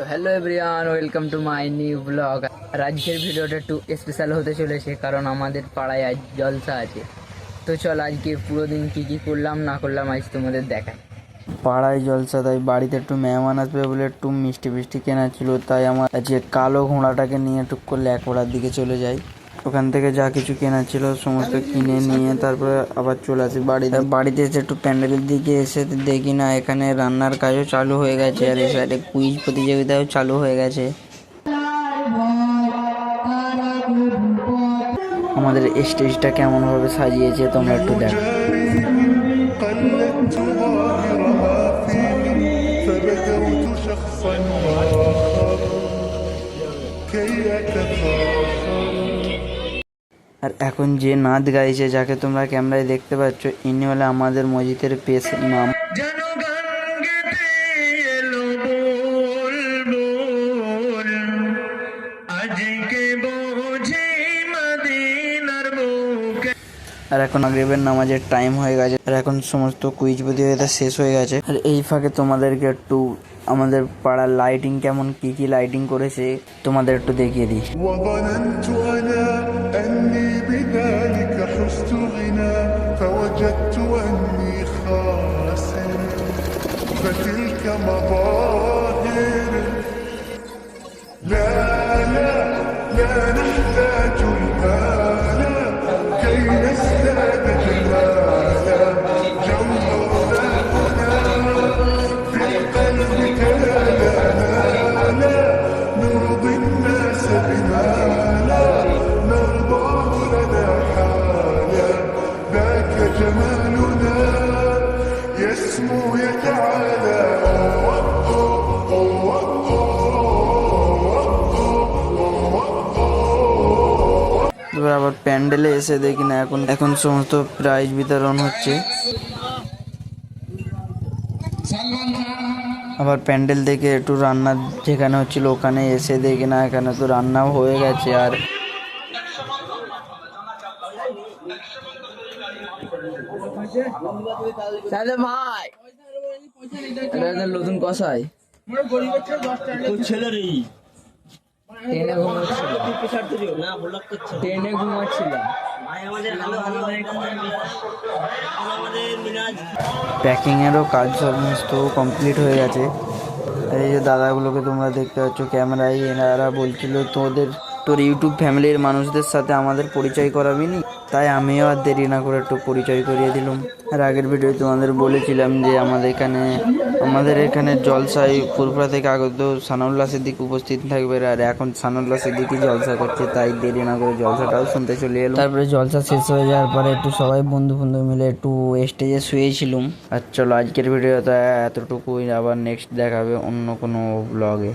তো hello everyone welcome to my new blog আর আজকের ভিডিওটা একটু স্পেশাল হতে চলেছে কারণ আমাদের পাড়ায় আজ জলসা আছে। তো চল আজকে পুরো দিন কী কী করলাম, না করলাম আজ তোমাদের দেখাই। পাড়ায় জলসা, তাই বাড়িতে একটু মেহমান আসবে বলে একটু মিষ্টি মিষ্টি কেনা ছিল, তাই আমার আজকে কালো ঘোড়াটাকে নিয়ে টুক করলে একোড়ার দিকে চলে যাই। ওখান থেকে যা কিছু কেনা ছিল সমস্ত কিনে নিয়ে তারপরে আবার চলে আসি বাড়িতে বাড়িতে এসে একটু প্যান্ডেলের দিকে এসে দেখি না এখানে রান্নার কাজও চালু হয়ে গেছে আর এই সাইডে কুইজ প্রতিযোগিতাও চালু হয়ে গেছে আমাদের স্টেজটা কেমন ভাবে সাজিয়েছে তোমরা একটু দেখো قلدت ظاهرها فيني فبدوت شخصا آخر كي أتفاخر আর এখন যে নাচ গাইছে যাকে তোমরা ক্যামেরায় দেখতে পাচ্ছ ইনি হলো আমাদের মসজিদের পেশ ইমাম আর এখন মাগরিবের নামাজের টাইম হয়ে গেছে আর এখন সমস্ত কুইজ প্রতিযোগিতা শেষ হয়ে গেছে। আর এই ফাঁকে তোমাদেরকে একটু আমাদের পাড়ার লাইটিং কেমন কি কি লাইটিং করেছে তোমাদের একটু দেখিয়ে দিই। فوجدت أني خاسر فتلك مظاهر. لا لا لا نحتاج المال يسمو يتعالى এবার আবার প্যান্ডেলে এসে দেখি না এখন এখন সমস্ত প্রাইজ বিতরণ হচ্ছে আবার প্যান্ডেল থেকে একটু রান্না যেখানে হচ্ছিল ওখানে এসে দেখি না এখানে তো রান্নাও হয়ে গেছে আর ভাই। নতুন কষাই ট্রেনে ঘুমাচ্ছিল। ট্রেনে ঘুমাচ্ছিলাম প্যাকিং এরও কাজ সমস্ত কমপ্লিট হয়ে গেছে। এই যে দাদাগুলোকে তোমরা দেখতে পাচ্ছ ক্যামেরায় এনারা বলছিল তোদের তোর ইউটিউব ফ্যামিলির মানুষদের সাথে আমাদের পরিচয় করাবি নি? তাই আমিও আর দেরি না করে একটু পরিচয় করিয়ে দিলাম। আর আগের ভিডিও তোমাদের বলেছিলাম যে আমাদের এখানে আমাদের এখানে জলসাই ফুরফুরা থেকে আগত সানাউল্লাহ সিদ্দিক উপস্থিত থাকবে আর এখন সানাউল্লাহ সিদ্দিকই জলসা করছে, তাই দেরি না করে জলসাটাও শুনতে চলে এলো তারপরে জলসা শেষ হয়ে যাওয়ার পরে একটু সবাই বন্ধু বন্ধু মিলে একটু স্টেজে শুয়েছিলাম। আর চলো আজকের ভিডিওটা এতটুকুই, আবার নেক্সট দেখাবে অন্য কোনো ব্লগে